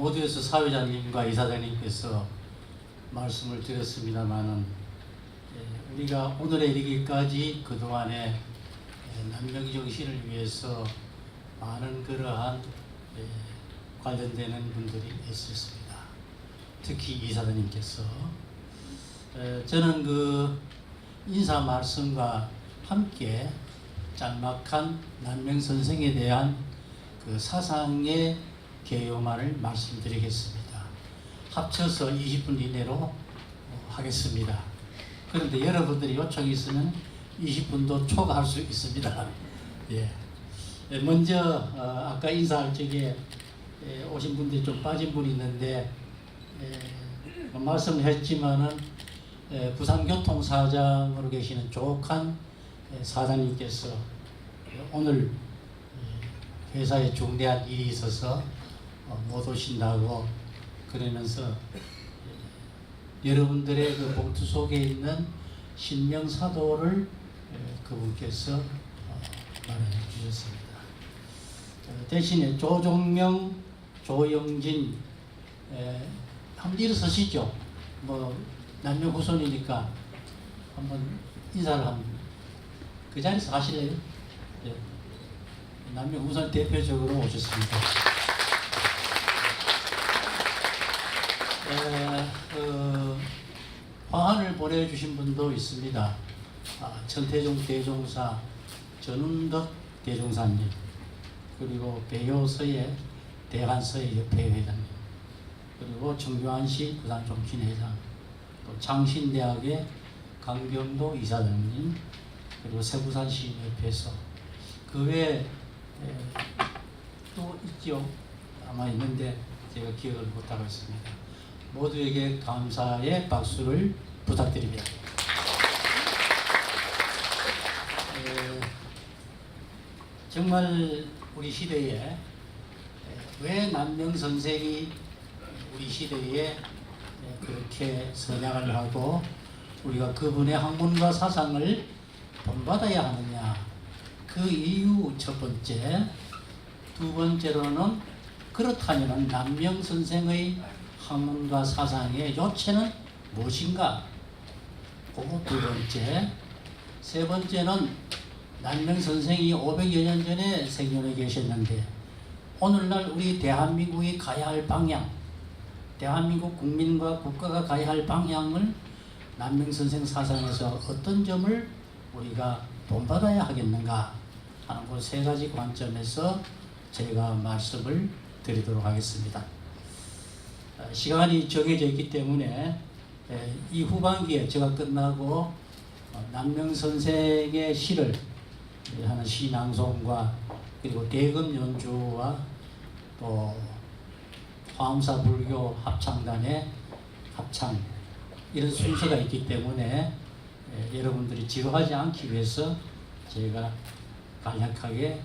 모두에서 사회자님과 이사장님께서 말씀을 드렸습니다만은 예, 우리가 오늘에 이르기까지 그동안에 예, 남명 정신을 위해서 많은 그러한 예, 관련되는 분들이 있었습니다. 특히 이사장님께서 에, 저는 그 인사 말씀과 함께 짤막한 남명 선생에 대한 그 사상의 개요만을 말씀드리겠습니다. 합쳐서 20분 이내로 어, 하겠습니다. 그런데 여러분들이 요청이 있으면 20분도 초과할 수 있습니다. 예. 예, 먼저 어, 아까 인사할 적에 예, 오신 분들이 좀 빠진 분이 있는데 예, 말씀했지만은 예, 부산교통사장으로 계시는 조옥한 예, 사장님께서 오늘 예, 회사에 중대한 일이 있어서 어, 못 오신다고 그러면서 예, 여러분들의 그 봉투 속에 있는 신명사도를 예, 그분께서 어, 마련해 주셨습니다. 어, 대신에 조종명, 조영진 에, 한번 일어서시죠. 뭐 남녀 후손이니까 한번 인사를 한번 그 자리에서 하실래요? 예. 남녀 후손 대표적으로 오셨습니다. 에, 어, 화환을 보내주신 분도 있습니다. 아, 천태종 대종사, 전운덕 대종사님, 그리고 배효서의 대한서의 협회 회장님, 그리고 정교환시 부산종신 회장, 또 장신대학의 강경도 이사장님, 그리고 세부산시 협회에서 그 외에 에, 또 있죠. 아마 있는데 제가 기억을 못하고 있습니다. 모두에게 감사의 박수를 부탁드립니다. 에, 정말 우리 시대에 에, 왜 남명 선생이 우리 시대에 에, 그렇게 선양을 하고 우리가 그분의 학문과 사상을 본받아야 하느냐 그 이유 첫 번째 두 번째로는 그렇다면 남명 선생의 학문과 사상의 요체는 무엇인가? 그거 두 번째. 세 번째는 남명 선생이 500여 년 전에 생존해 계셨는데 오늘날 우리 대한민국이 가야 할 방향, 대한민국 국민과 국가가 가야 할 방향을 남명 선생 사상에서 어떤 점을 우리가 본받아야 하겠는가 하는 그세 가지 관점에서 제가 말씀을 드리도록 하겠습니다. 어, 시간이 정해져 있기 때문에 에, 이 후반기에 제가 끝나고 어, 남명 선생의 시를 하는 시낭송과 그리고 대금 연주와 또 화엄사 불교 합창단의 합창 이런 순서가 있기 때문에 에, 여러분들이 지루하지 않기 위해서 제가 간략하게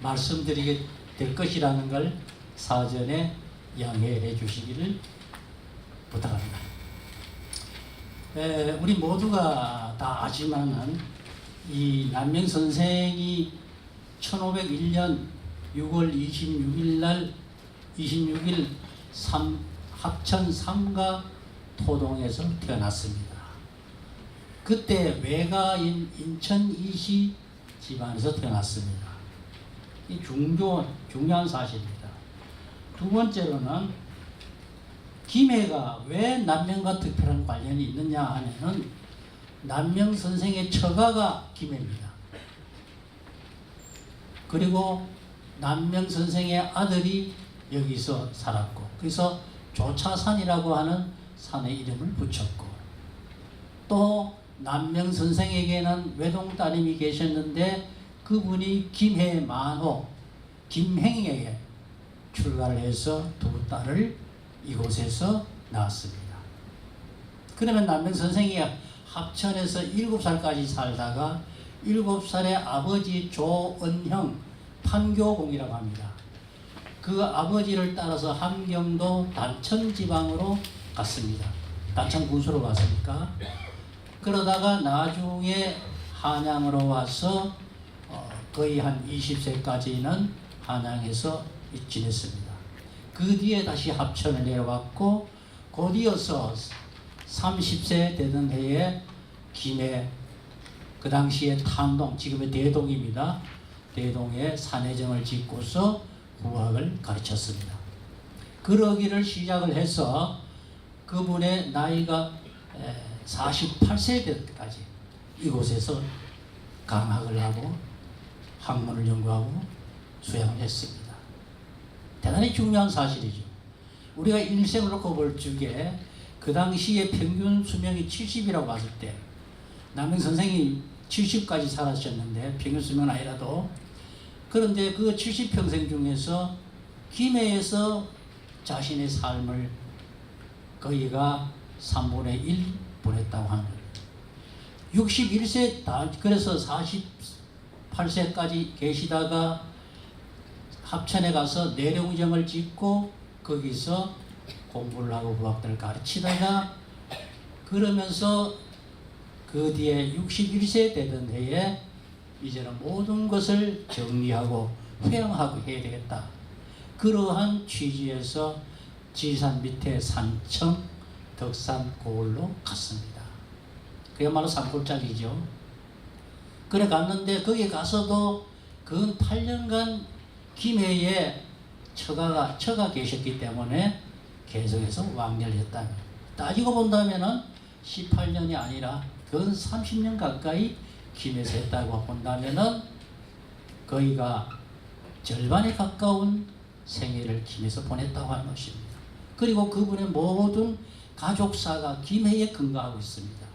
말씀드리게 될 것이라는 걸 사전에 양해해 주시기를 부탁합니다. 에, 우리 모두가 다 아지만은 이 남명 선생이 1501년 6월 26일 날 26일 삼, 합천 삼가 토동에서 태어났습니다. 그때 외가인 인천 이시 집안에서 태어났습니다. 이 중조 중요한 사실입니다. 두 번째로는 김해가 왜 남명과 특별한 관련이 있느냐 하면은 남명 선생의 처가가 김해입니다. 그리고 남명 선생의 아들이 여기서 살았고 그래서 조차산이라고 하는 산의 이름을 붙였고 또 남명 선생에게는 외동 따님이 계셨는데 그분이 김해 만호 김행에게 출가를 해서 두 딸을 이곳에서 낳았습니다. 그러면 남명 선생이 합천에서 일곱 살까지 살다가 일곱 살에 아버지 조은형 판교공이라고 합니다. 그 아버지를 따라서 함경도 단천 지방으로 갔습니다. 단천 군수로 갔으니까. 그러다가 나중에 한양으로 와서 어, 거의 한 20세까지는 한양에서 지냈습니다. 그 뒤에 다시 합천에 내려갔고 곧이어서 30세 되던 해에 김해 그 당시에 탄동 지금의 대동입니다. 대동에 산해정을 짓고서 후학을 가르쳤습니다. 그러기를 시작을 해서 그분의 나이가 48세 될 때까지 이곳에서 강학을 하고 학문을 연구하고 수양을 했습니다. 대단히 중요한 사실이죠. 우리가 놓고 볼 적에 그 당시에 평균 수명이 70이라고 봤을 때 남영 선생이 70까지 살았셨는데 평균 수명은 아니라도 그런데 그 70평생 중에서 김해에서 자신의 삶을 거의가 3분의 1 보냈다고 하는 거예요. 61세 다 그래서 48세까지 계시다가 합천에 가서 내룡정을 짓고 거기서 공부를 하고 부학들을 가르치다가 그러면서 그 뒤에 61세 되던 해에 이제는 모든 것을 정리하고 회양하고 해야 되겠다. 그러한 취지에서 지산 밑에 산청 덕산 고을로 갔습니다. 그야말로 산골짜기죠. 그래 갔는데 거기 가서도 그 8년간 김해에 처가가 처가 계셨기 때문에 계속해서 왕래를 했다. 따지고 본다면은 18년이 아니라 근 30년 가까이 김해에서 했다고 본다면은 거의가 절반에 가까운 생애를 김해에서 보냈다고 하는 것입니다. 그리고 그분의 모든 가족사가 김해에 근거하고 있습니다.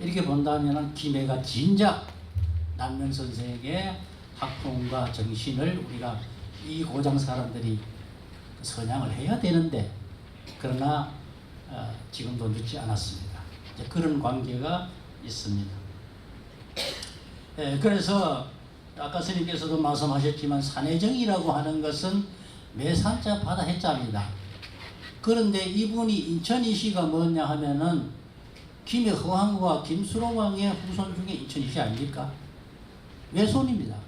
이렇게 본다면 김해가 진작 남면 선생에게 학풍과 정신을 우리가 이 고장 사람들이 선양을 해야 되는데 그러나 어, 지금도 늦지 않았습니다. 그런 관계가 있습니다. 예, 그래서 아까 스님께서도 말씀하셨지만 산해정이라고 하는 것은 매산자 바다 해자입니다. 그런데 이분이 인천이시가 뭐냐 하면은 김해 허황과 김수로왕의 후손 중에 인천이시 아닙니까? 외손입니다.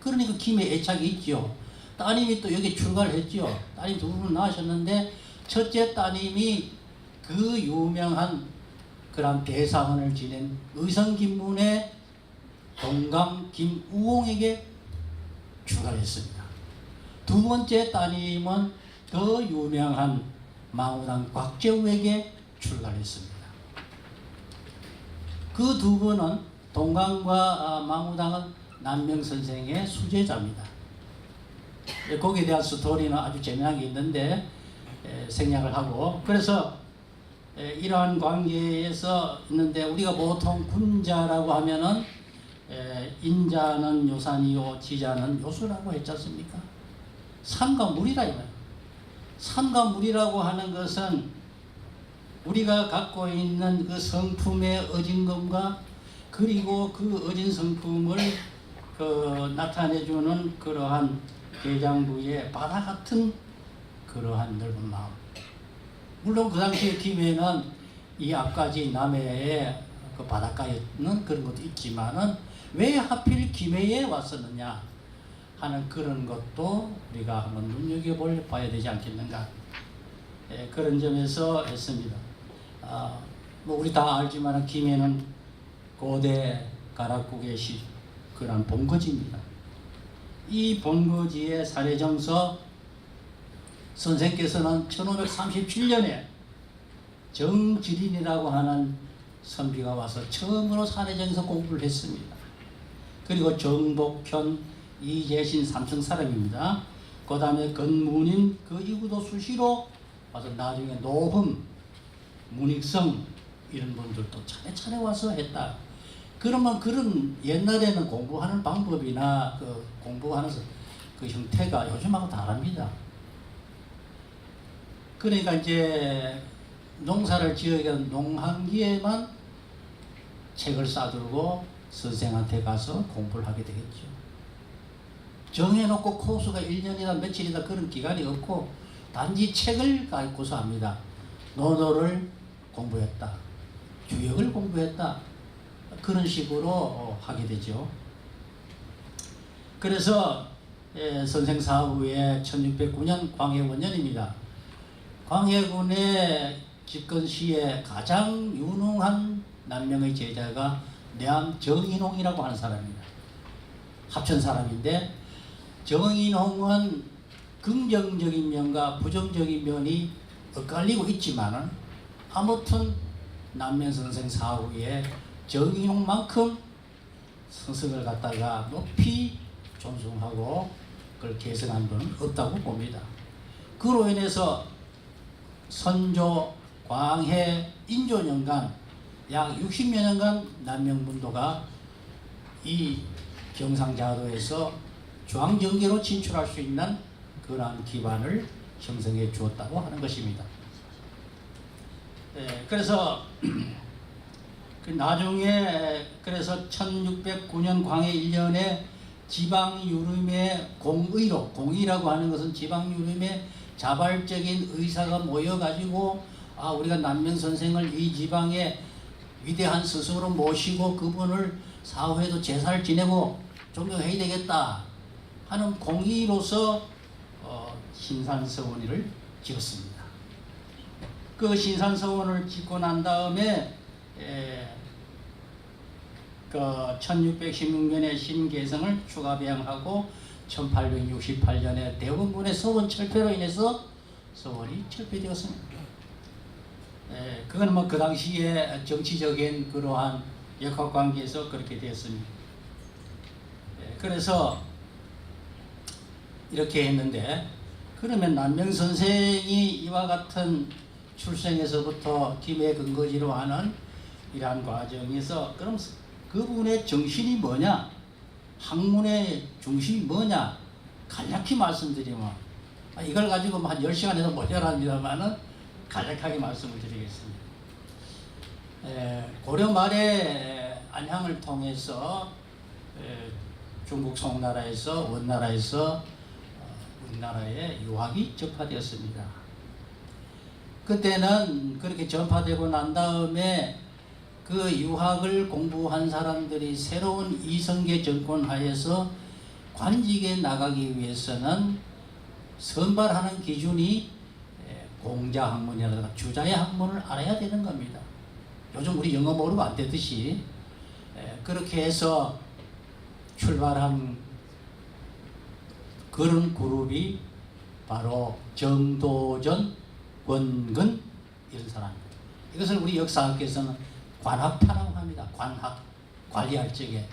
그러니까 김해 애착이 있죠. 따님이 또 여기 출가를 했죠. 따님 두 분을 낳으셨는데 첫째 따님이 그 유명한 그런 대사원을 지낸 의성김문의 동감 김우홍에게 출가를 했습니다. 두 번째 따님은 더 유명한 망우당 곽재우에게 출가를 했습니다. 그 두 분은 동강과 아, 망우당은 남명 선생의 수제자입니다. 예, 거기에 대한 스토리는 아주 재미난 게 있는데 에, 생략을 하고 그래서 에, 이러한 관계에서 있는데 우리가 보통 군자라고 하면은 에, 인자는 요산이요 지자는 요수라고 했지 않습니까? 산과 물이라 이거예요. 산과 물이라고 하는 것은 우리가 갖고 있는 그 성품의 어진감과 그리고 그 어진 성품을 그 나타내주는 그러한 대장부의 바다 같은 그러한 넓은 마음. 물론 그 당시에 김해는 이 앞까지 남해의 그 바닷가에는 그런 것도 있지만은 왜 하필 김해에 왔었느냐 하는 그런 것도 우리가 한번 눈여겨볼 봐야 되지 않겠는가 예, 그런 점에서 했습니다. 아, 뭐 우리 다 알지만 김해는 고대 가락국의 시 그런 본거지입니다. 이 본거지의 사례정서 선생께서는 1537년에 정지린이라고 하는 선비가 와서 처음으로 사례정서 공부를 했습니다. 그리고 정복현, 이재신 삼성 사람입니다. 그 다음에 건문인 그 이후도 수시로 와서 나중에 노흠, 문익성 이런 분들도 차례차례 와서 했다. 그러면 그런 옛날에는 공부하는 방법이나 그 공부하는 그 형태가 요즘하고 다릅니다. 그러니까 이제 농사를 지어야 농한기에만 책을 싸들고 선생한테 가서 공부를 하게 되겠죠. 정해놓고 코스가 1년이나 며칠이나 그런 기간이 없고 단지 책을 갖고서 합니다. 논어를 공부했다. 주역을 공부했다. 그런 식으로 어, 하게 되죠. 그래서 에, 선생 사후에 1609년 광해원년입니다. 광해군의 집권 시에 가장 유능한 남명의 제자가 내암 정인홍이라고 하는 사람입니다. 합천 사람인데 정인홍은 긍정적인 면과 부정적인 면이 엇갈리고 있지만은 아무튼 남면 선생 사후에 정인홍만큼 스승을 갖다가 높이 존중하고 그걸 계승한 분은 없다고 봅니다. 그로 인해서 선조, 광해, 인조년간 약 60여 년간 남명분도가 이 경상자도에서 중앙정계로 진출할 수 있는 그러한 기반을 형성해 주었다고 하는 것입니다. 예, 그래서 그 나중에 그래서 1609년 광해 1년에 지방 유림의 공의로 공의라고 하는 것은 지방 유림의 자발적인 의사가 모여 가지고 아 우리가 남명 선생을 이 지방에 위대한 스승으로 모시고 그분을 사후에도 제사를 지내고 존경해야 되겠다 하는 공의로서 어, 신산서원이를 지었습니다. 그 신산서원을 짓고 난 다음에 에, 그 1616년에 신개성을 추가 배양하고 1868년에 대원군의 서원 철폐로 인해서 서원이 철폐되었습니다. 에, 그건 뭐 그 당시에 정치적인 그러한 역학 관계에서 그렇게 되었습니다. 에, 그래서 이렇게 했는데 그러면 남명 선생이 이와 같은 출생에서부터 김해 근거지로 하는 이러한 과정에서 그럼 그분의 정신이 뭐냐? 학문의 중심이 뭐냐? 간략히 말씀드리면 아, 이걸 가지고 뭐한 10시간에서 모자랍니다만은 간략하게 말씀을 드리겠습니다. 에, 고려 말에 안향을 통해서 에, 중국 송나라에서 원나라에서 어, 우리나라에 유학이 접하되었습니다. 그때는 그렇게 전파되고 난 다음에 그 유학을 공부한 사람들이 새로운 이성계 정권 하에서 관직에 나가기 위해서는 선발하는 기준이 에, 공자 학문이라든가 주자의 학문을 알아야 되는 겁니다. 요즘 우리 영어 모르고 안 되듯이 에, 그렇게 해서 출발한 그런 그룹이 바로 정도전, 권근 이런 사람입니다. 이것을 우리 역사학에서는 관학파라고 합니다. 관학 관리할 적에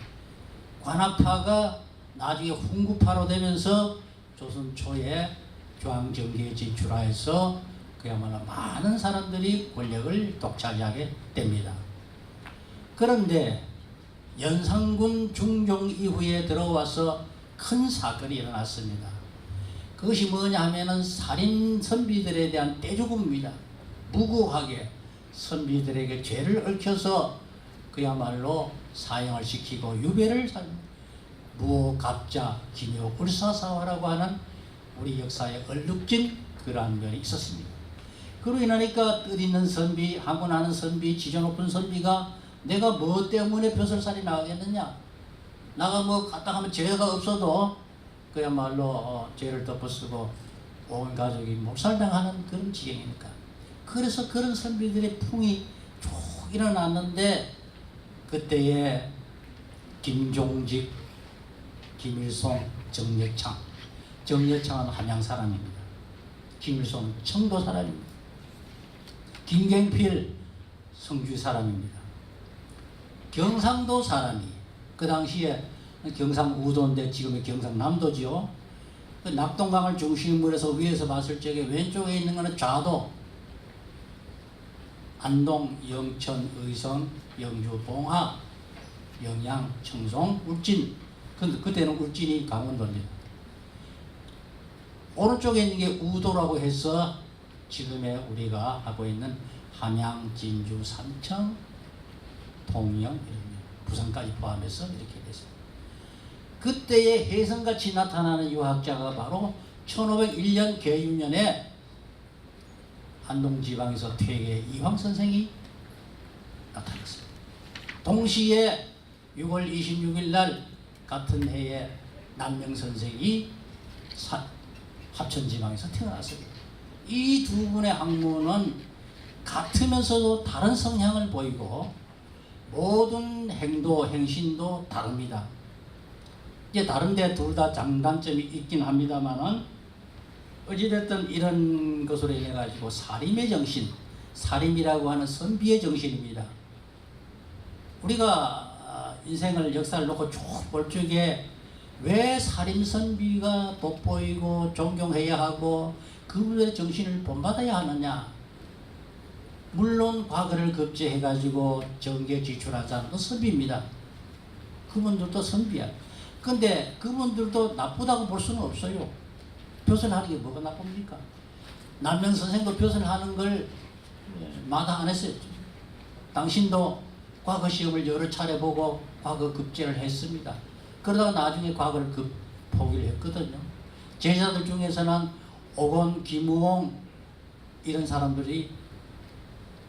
관학파가 나중에 훈구파로 되면서 조선 초에 중앙정계에 진출하여서 그야말로 많은 사람들이 권력을 독차지하게 됩니다. 그런데 연산군 중종 이후에 들어와서 큰 사건이 일어났습니다. 그것이 뭐냐 하면은 살인 선비들에 대한 떼죽음입니다. 무고하게 선비들에게 죄를 얽혀서 그야말로 사형을 시키고 유배를 살 무호, 갑자, 기묘, 불사사화라고 하는 우리 역사에 얼룩진 그러한 면이 있었습니다. 그로 인하니까 뜻있는 선비, 하고나는 선비, 지저 높은 선비가 내가 뭐 때문에 벼슬살이 나가겠느냐? 나가 뭐 갔다 하면 죄가 없어도 그야말로 어, 죄를 덮어쓰고 온 가족이 몰살당하는 그런 지경이니까. 그래서 그런 선비들의 풍이 쭉 일어났는데 그때에 김종직, 김일송, 정력창. 정력창은 함양 사람입니다. 김일송 청도 사람입니다. 김경필 성주 사람입니다. 경상도 사람이 그 당시에 경상우도인데 지금의 경상남도지요. 그 낙동강을 중심으로 해서 위에서 봤을 적에 왼쪽에 있는 것은 좌도 안동, 영천, 의성, 영주, 봉화, 영양, 청송, 울진. 근데 그때는 울진이 강원도입니다. 오른쪽에 있는 게 우도라고 해서 지금의 우리가 하고 있는 함양, 진주, 삼청, 이런 부산까지 포함해서 이렇게 됐습니다. 그때의 혜성같이 나타나는 유학자가 바로 1501년 계유년에 안동 지방에서 퇴계 이황 선생이 나타났습니다. 동시에 6월 26일 날 같은 해에 남명 선생이 사, 합천지방에서 태어났습니다. 이 두 분의 학문은 같으면서도 다른 성향을 보이고 모든 행도, 행신도 다릅니다. 이제 다른데 둘 다 장단점이 있긴 합니다만은 어찌됐든 이런 것으로 인해 가지고 사림의 정신, 사림이라고 하는 선비의 정신입니다. 우리가 아, 인생을 역사를 놓고 쭉 볼 적에 왜 사림 선비가 돋보이고 존경해야 하고 그분의 정신을 본받아야 하느냐? 물론 과거를 급제해 가지고 정계 지출한 사람도 선비입니다. 그분들도 선비야. 근데 그분들도 나쁘다고 볼 수는 없어요. 벼슬하는 게 뭐가 나쁩니까? 남명 선생도 벼슬하는 걸 마다 안 했어요. 당신도 과거 시험을 여러 차례 보고 과거 급제를 했습니다. 그러다가 나중에 과거를 급 포기를 했거든요. 제자들 중에서는 오건, 김우홍 이런 사람들이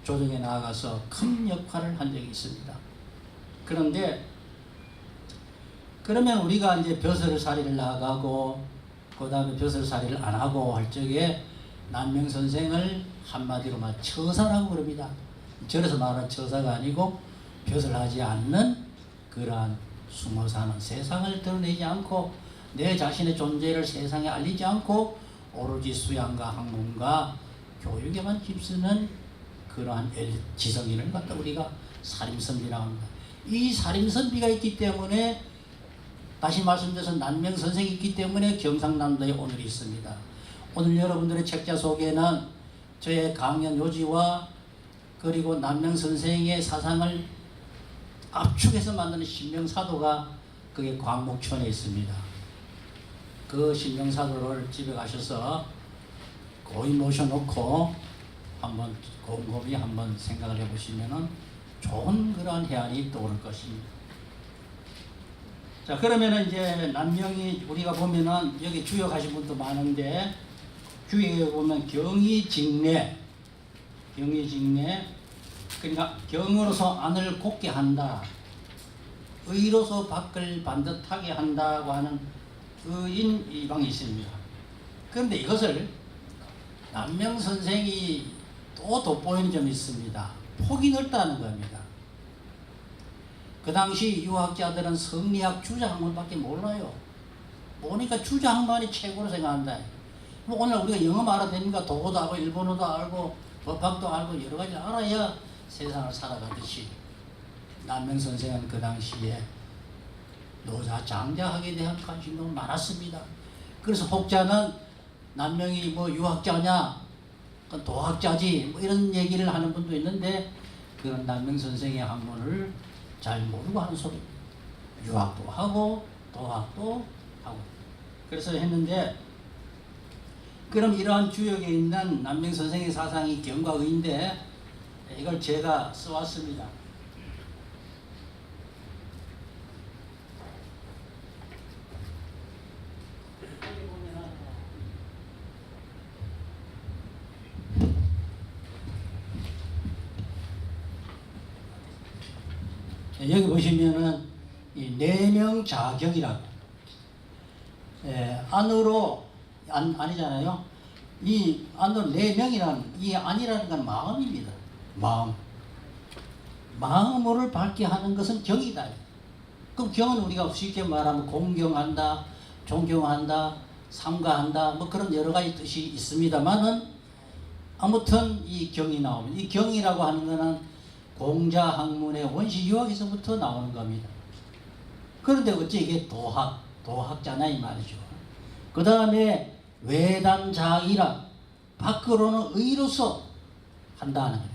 조정에 나아가서 큰 역할을 한 적이 있습니다. 그런데 그러면 우리가 이제 벼슬살이를 나가고 그 다음에 벼슬살이를 안 하고 할 적에 난명 선생을 한마디로 말 처사라고 그럽니다. 절에서 말하는 처사가 아니고 벼슬하지 않는 그러한 숨어 사는 세상을 드러내지 않고 내 자신의 존재를 세상에 알리지 않고 오로지 수양과 학문과 교육에만 힘쓰는 그러한 엘- 지성인을 갖다 우리가 살림선비라고 합니다. 이 살림선비가 있기 때문에 다시 말씀드려서 난명 선생이 있기 때문에 경상남도에 오늘이 있습니다. 오늘 여러분들의 책자 속에는 저의 강연 요지와 그리고 난명 선생의 사상을 압축해서 만드는 신명사도가 그게 광목천에 있습니다. 그 신명사도를 집에 가셔서 거의 모셔놓고 한번 곰곰이 한번 생각을 해보시면은 좋은 그러한 해안이 떠오를 것입니다. 자 그러면은 이제 남명이 우리가 보면은 여기 주역 하신 분도 많은데 주역에 보면 경의직내 경의직내 그러니까 경으로서 안을 곱게 한다 의로서 밖을 반듯하게 한다고 하는 의인 이방이 있습니다. 그런데 이것을 남명 선생이 또 돋보이는 점이 있습니다. 폭이 넓다는 겁니다. 그 당시 유학자들은 성리학 주자학문밖에 몰라요. 보니까 주자학문이 최고로 생각한다. 뭐 오늘 우리가 영어 말아야 되니까 독어도 알고 일본어도 알고 법학도 알고 여러 가지 알아야 세상을 살아가듯이 남명 선생은 그 당시에 노자 장자학에 대한 관심도 많았습니다. 그래서 혹자는 남명이 뭐 유학자냐, 그 도학자지 뭐 이런 얘기를 하는 분도 있는데 그런 남명 선생의 학문을 잘 모르고 하는 소리입니다. 유학도 하고 도학도 하고 그래서 했는데 그럼 이러한 주역에 있는 남명 선생의 사상이 경과의인데 이걸 제가 써왔습니다. 예, 여기 보시면은 이 내명 자격이라고 예, 안으로 안, 아니잖아요. 이 안으로 내명이란 이 안이라는 건 마음입니다. 마음. 마음을 밝게 하는 것은 경이다. 그럼 경은 우리가 쉽게 말하면 공경한다, 존경한다, 삼가한다, 뭐 그런 여러 가지 뜻이 있습니다만은 아무튼 이 경이 나오면 이 경이라고 하는 것은 공자 학문의 원시 유학에서부터 나오는 겁니다. 그런데 어째 이게 도학, 도학잖아 이 말이죠. 그 다음에 외단자이라 밖으로는 의로서 한다는 거예요.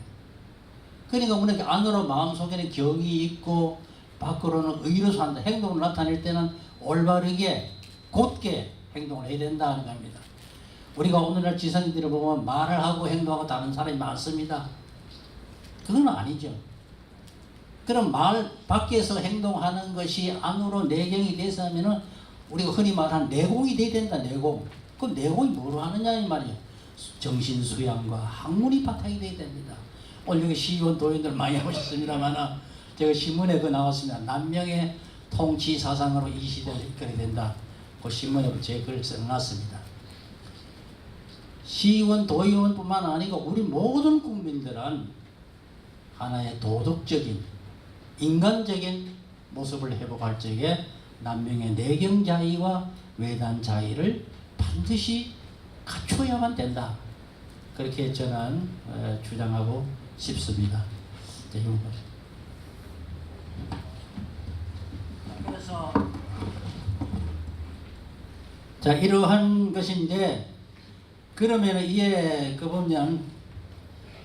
그러니까 우리가 안으로 마음속에는 경이 있고 밖으로는 의로서 한다. 행동을 나타낼 때는 올바르게 곧게 행동을 해야 된다는 겁니다. 우리가 오늘날 지성인들을 보면 말을 하고 행동하고 다른 사람이 많습니다. 그건 아니죠. 그럼 말 밖에서 행동하는 것이 안으로 내경이 돼서 하면은 우리가 흔히 말하는 내공이 돼야 된다, 내공. 그 내공이 뭐로 하느냐, 이 말이에요. 정신 수양과 학문이 바탕이 돼야 됩니다. 오늘 여기 시의원 도의원들 많이 하셨습니다만, 제가 신문에 그 나왔습니다. 남명의 통치 사상으로 이 시대를 이끌어야 된다. 그 신문에 제 글을 써놨습니다. 시의원, 도의원뿐만 아니고 우리 모든 국민들은 하나의 도덕적인 인간적인 모습을 회복할 적에 남명의 내경 자의와 외단 자의를 반드시 갖춰야만 된다. 그렇게 저는 어, 주장하고 싶습니다. 보세요. 그래서 자 이러한 것인데 그러면 이에 그 보면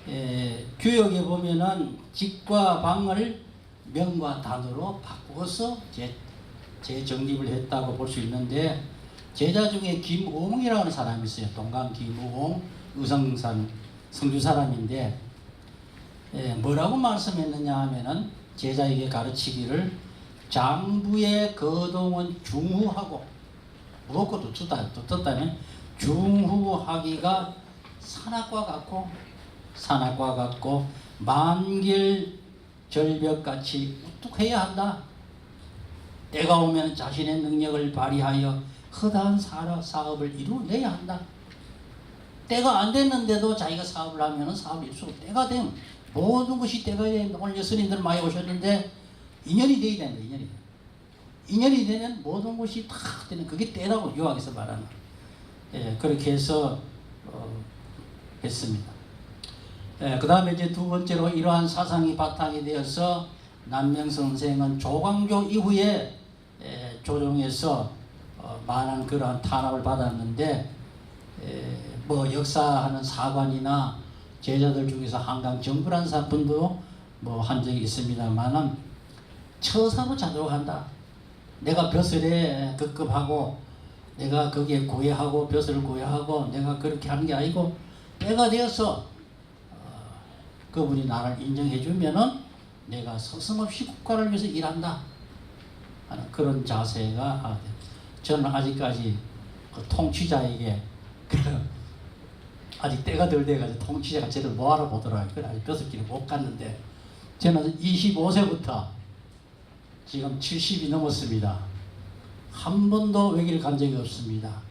에, 교역에 보면은 직과 방을 명과 단어로 바꾸어서 재, 재정립을 했다고 볼 수 있는데 제자 중에 김우홍이라는 하는 사람이 있어요. 동강 김우홍 의성산 성주 사람인데 에, 뭐라고 말씀했느냐 하면은 제자에게 가르치기를 장부의 거동은 중후하고 무엇고도 듣다, 듣다면 중후하기가 산악과 같고 산악과 같고 만길 절벽같이 우뚝해야 한다. 때가 오면 자신의 능력을 발휘하여 허다한 사업을 이루어내야 한다. 때가 안 됐는데도 자기가 사업을 하면 사업이 있어. 때가 되면 모든 것이 때가 되는 오늘 예수님들 많이 오셨는데 인연이 돼야 된다. 인연이. 인연이 되면 모든 것이 다 되는 그게 때라고 유학에서 말하는. 예, 그렇게 해서 어, 했습니다. 예, 그 다음에 이제 두 번째로 이러한 사상이 바탕이 되어서 남명 선생은 조광조 이후에 예, 조정에서 어, 많은 그러한 탄압을 받았는데 예, 뭐 역사하는 사관이나 제자들 중에서 한강 정부란 사분도 뭐 한 적이 있습니다만은 처사로 자도록 한다. 내가 벼슬에 급급하고 내가 거기에 고해하고 벼슬을 고해하고 내가 그렇게 하는 게 아니고 때가 되어서 어, 그분이 나를 인정해 주면은 내가 서슴없이 국가를 위해서 일한다 하는 그런 자세가 아, 저는 아직까지 그 통치자에게 그 아직 때가 덜 돼가지고 통치자가 저를 뭐 알아보더라고요. 그래 아직 벼슬길을 못 갔는데 저는 25세부터 지금 70이 넘었습니다. 한 번도 외길 간 적이 없습니다.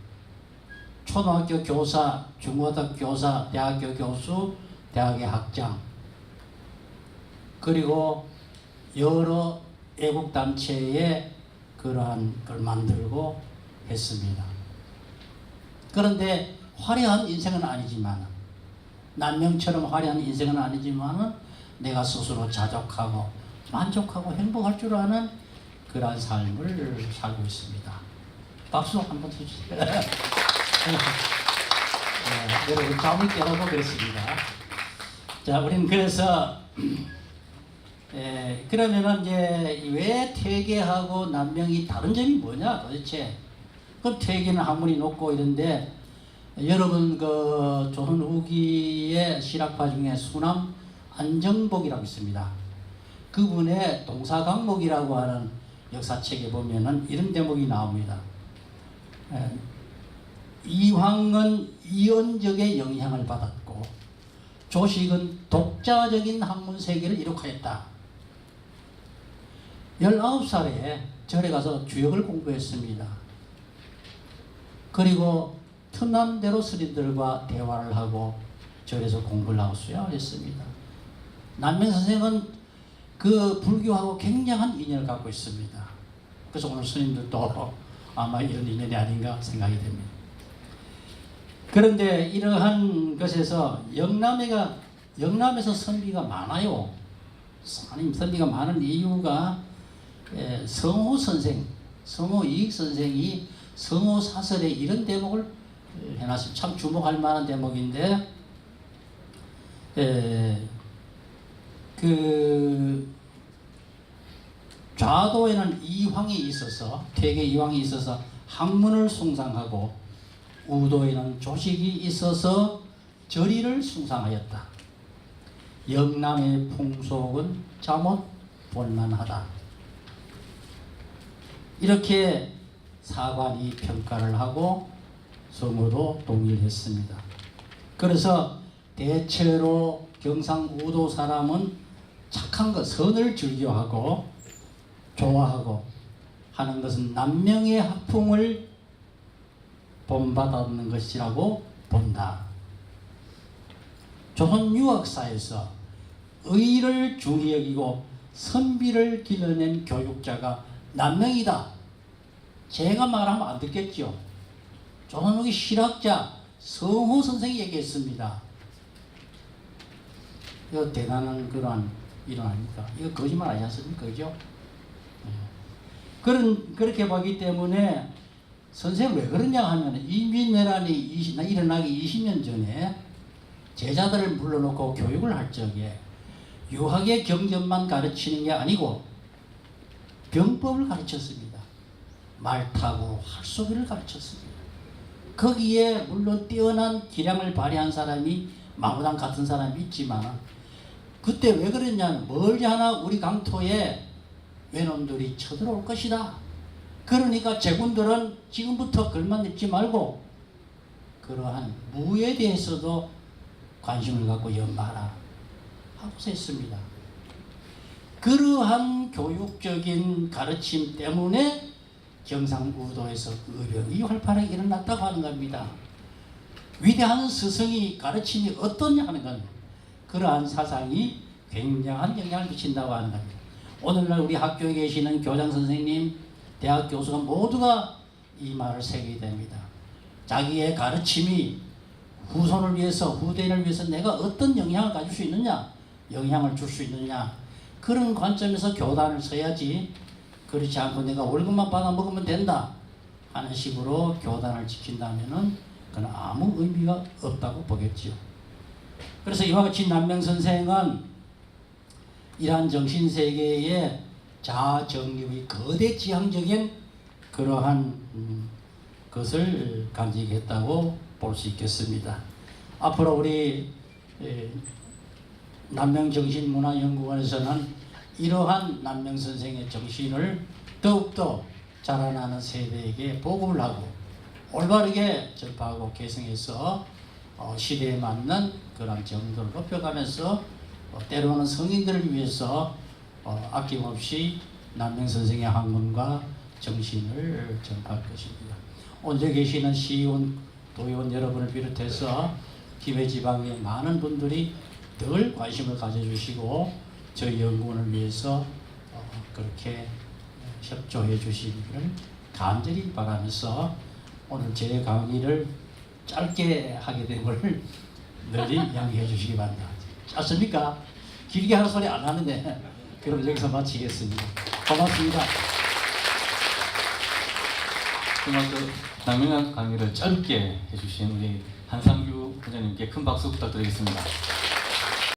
초등학교 교사, 중고등학교 교사, 대학교 교수, 대학의 학장, 그리고 여러 애국 단체에 그러한 걸 만들고 했습니다. 그런데 화려한 인생은 아니지만, 난명처럼 화려한 인생은 아니지만, 내가 스스로 자족하고 만족하고 행복할 줄 아는 그러한 삶을 살고 있습니다. 박수 한번 주시죠. 네, 여러분 잠을 깨라고 그랬습니다. 자, 우리는 그래서 에, 그러면은 이제 왜 퇴계하고 난명이 다른 점이 뭐냐 도대체? 그 퇴계는 학문이 높고 이런데 여러분 그 조선 후기의 실학파 중에 수남 안정복이라고 있습니다. 그분의 동사강목이라고 하는 역사책에 보면은 이런 대목이 나옵니다. 에, 이황은 이언적의 영향을 받았고 조식은 독자적인 학문 세계를 이룩하였다. 19살에 절에 가서 주역을 공부했습니다. 그리고 틈난대로 스님들과 대화를 하고 절에서 공부를 하고 수양을 했습니다. 남명 선생은 그 불교하고 굉장한 인연을 갖고 있습니다. 그래서 오늘 스님들도 아마 이런 인연이 아닌가 생각이 됩니다. 그런데 이러한 것에서 영남에가 영남에서 선비가 많아요. 아니 선비가 많은 이유가 에, 성호 선생, 성호 이익 선생이 성호 사설에 이런 대목을 해놨어요. 참 주목할 만한 대목인데 에, 그 좌도에는 이황이 있어서 퇴계 이황이 있어서 학문을 숭상하고 우도에는 조식이 있어서 절의를 숭상하였다. 영남의 풍속은 잠옷 볼만하다. 이렇게 사관이 평가를 하고 성으로 동일했습니다. 그래서 대체로 경상우도 사람은 착한 것, 선을 즐겨하고 좋아하고 하는 것은 남명의 학풍을 본받았는 것이라고 본다. 조선 유학사에서 의를 중히 여기고 선비를 길러낸 교육자가 남명이다. 제가 말하면 안 듣겠죠. 조선 후기 실학자 성호 선생이 얘기했습니다. 이거 대단한 그러한 일은 아닙니까? 이거 거짓말 아니지 않습니까? 그죠? 예. 그런, 그렇게 보기 때문에 선생님 왜 그러냐 하면 인민내란이 20, 일어나기 20년 전에 제자들을 불러놓고 교육을 할 적에 유학의 경전만 가르치는 게 아니고 병법을 가르쳤습니다. 말 타고 활쏘기를 가르쳤습니다. 거기에 물론 뛰어난 기량을 발휘한 사람이 마무당 같은 사람이 있지만 그때 왜 그랬냐면 멀지 않아 우리 강토에 외놈들이 쳐들어올 것이다. 그러니까 제군들은 지금부터 글만 읽지 말고 그러한 무에 대해서도 관심을 갖고 연마하라 하고서 했습니다. 그러한 교육적인 가르침 때문에 경상우도에서 의령이 활발하게 일어났다고 하는 겁니다. 위대한 스승이 가르침이 어떠냐 하는 건 그러한 사상이 굉장한 영향을 미친다고 하는 겁니다. 오늘날 우리 학교에 계시는 교장 선생님, 대학 교수가 모두가 이 말을 새기게 됩니다. 자기의 가르침이 후손을 위해서, 후대인을 위해서 내가 어떤 영향을 가질 수 있느냐, 영향을 줄 수 있느냐, 그런 관점에서 교단을 서야지, 그렇지 않고 내가 월급만 받아 먹으면 된다 하는 식으로 교단을 지킨다면은 그는 아무 의미가 없다고 보겠지요. 그래서 이와 같이 남명 선생은 이러한 정신 세계의 자아 정립의 거대 지향적인 그러한 음, 것을 간직했다고 볼 수 있겠습니다. 앞으로 우리 에, 남명정신문화연구원에서는 이러한 남명 선생의 정신을 더욱더 자라나는 세대에게 보급을 하고 올바르게 접하고 개성해서 어, 시대에 맞는 그런 정도를 높여가면서 어, 때로는 성인들을 위해서 어, 아낌없이 남명 선생의 학문과 정신을 전파할 것입니다. 온제 계시는 시의원, 도의원 여러분을 비롯해서 기회지방의 많은 분들이 늘 관심을 가져주시고 저희 연구원을 위해서 어, 그렇게 협조해 주시기를 간절히 바라면서 오늘 제 강의를 짧게 하게 된걸 널리 양해해 주시기 바랍니다. 짧습니까? 길게 하는 소리 안 하는데 그럼 여기서 마치겠습니다. 고맙습니다. 정말 그 남명한 강의를 짧게 해주신 우리 한상규 원장님께 큰 박수 부탁드리겠습니다.